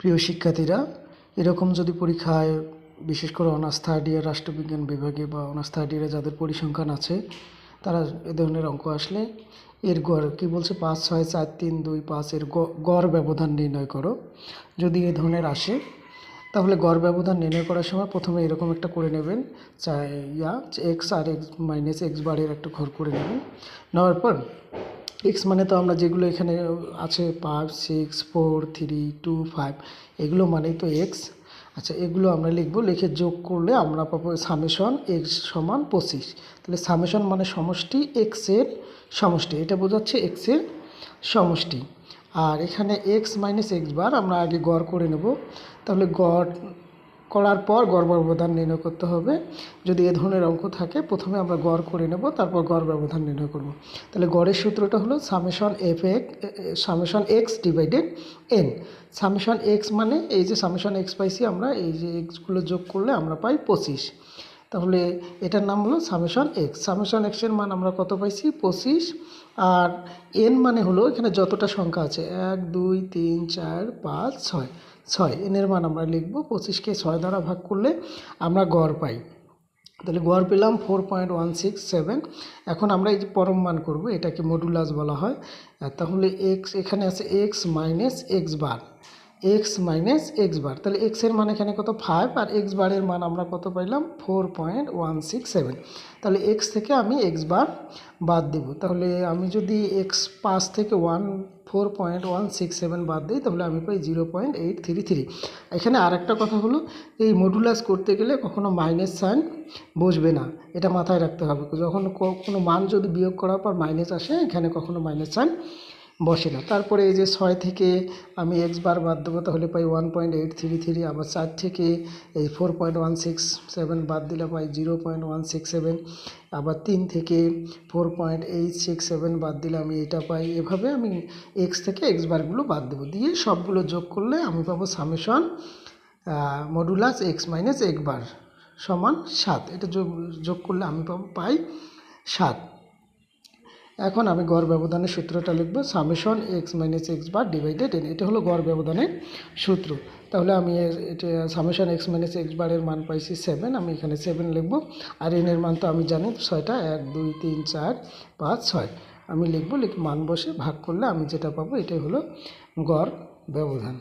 প্রিয় শিক্ষার্থীরা, এরকম যদি পরীক্ষায় বিশেষ করে অনার্স থার্ড ইয়ার রাষ্ট্রবিজ্ঞান বিভাগে বা অনার্স থার্ড ইয়ারে যাদের পরিসংখ্যান আছে, তারা এ ধরনের অঙ্ক আসলে এর গড় কী বলছে? পাঁচ, ছয় চার তিন, দুই, পাঁচ এর গড় ব্যবধান নির্ণয় করো। যদি এ ধরনের আসে, তাহলে গড় ব্যবধান নির্ণয় করার সময় প্রথমে এরকম একটা করে নেবেন। ইয়া, এক্স আর এক্স মাইনাস এক্স বারের একটা ঘর করে নেবেন। নেওয়ার পর এক্স মানে তো আমরা যেগুলো এখানে আছে five six four three two five এগুলো মানেই তো এক্স আচ্ছা এগুলো আমরা লিখব, লিখে যোগ করলে আমরা পাবো সামেশন এক্স সমান পঁচিশ। তাহলে সামেশন মানে সমষ্টি এক্সের সমষ্টি, এটা বোঝাচ্ছে এক্সের সমষ্টি। আর এখানে এক্স মাইনাস এক্স বার আমরা আগে গড় করে নেব। তাহলে গড় করার পর গড় ব্যবধান নির্ণয় করতে হবে। যদি এ ধরনের অঙ্ক থাকে, প্রথমে আমরা গড় করে নেব, তারপর গড় ব্যবধান নির্ণয় করব। তাহলে গড়ের সূত্রটা হলো summation F X summation X divided N summation X মানে এই যে সামেশন এক্স পাইছি আমরা, এই যে এক্সগুলো যোগ করলে আমরা পাই পঁচিশ। তাহলে এটার নাম হলো সামেশন এক্স সামেশন এক্সের মান আমরা কত পাইছি? পঁচিশ। আর এন মানে হলো এখানে যতটা সংখ্যা আছে, এক, দুই, তিন, চার, পাঁচ, ছয়। ছয় এনের মান আমরা লিখব, পঁচিশকে ছয় দ্বারা ভাগ করলে আমরা গড় পাই। তাহলে গড় পেলাম four point one six seven এখন আমরা এই যে পরম মান করব, এটাকে মডুলাস বলা হয়। তাহলে এক্স এখানে আছে X minus X bar X minus X bar তাহলে এক্সের মান এখানে কত? ফাইভ আর এক্স বারের মান আমরা কত পাইলাম? Four point one six seven তাহলে এক্স থেকে আমি এক্স বার বাদ দেব। তাহলে আমি যদি এক্স পাঁচ থেকে one four point one six seven বাদ দিই, তাহলে আমি পাই zero point eight three three এখানে আরেকটা কথা হলো, এই মডুলাস করতে গেলে কখনো মাইনাস সাইন বসবে না। এটা মাথায় রাখতে হবে। যখন কোনো মান যদি বিয়োগ করার পর মাইনাস আসে, এখানে কখনো মাইনাস সাইন বসে না। তারপরে এই যে ছয় থেকে আমি এক্স বার বাদ দেবো, তাহলে পাই one point eight three three আবার চার থেকে এই four point one six seven বাদ দিলে পাই zero point one six seven আবার তিন থেকে four point eight six seven বাদ দিলে আমি এটা পাই। এভাবে আমি এক্স থেকে এক্স বারগুলো বাদ দেবো। দিয়ে সবগুলো যোগ করলে আমি পাবো সামেশন মডুলাস এক্স মাইনাস এক বার সমান সাত। এটা যোগ যোগ করলে আমি পাবো, পাই সাত। এখন আমি গড় ব্যবধানের সূত্রটা লিখব summation X minus X bar divided N এটা হলো গড় ব্যবধানের সূত্র। তাহলে আমি এটা সামেশন এক্স মাইনাস এক্স বারের মান পাইছি সেভেন আমি এখানে সেভেন লিখব, আর এনের মান তো আমি জানি ছয়টা, এক, দুই, তিন, চার, পাঁচ, ছয়। আমি লিখব, লিখ মান বসে ভাগ করলে আমি যেটা পাবো, এটাই হলো গড় ব্যবধান।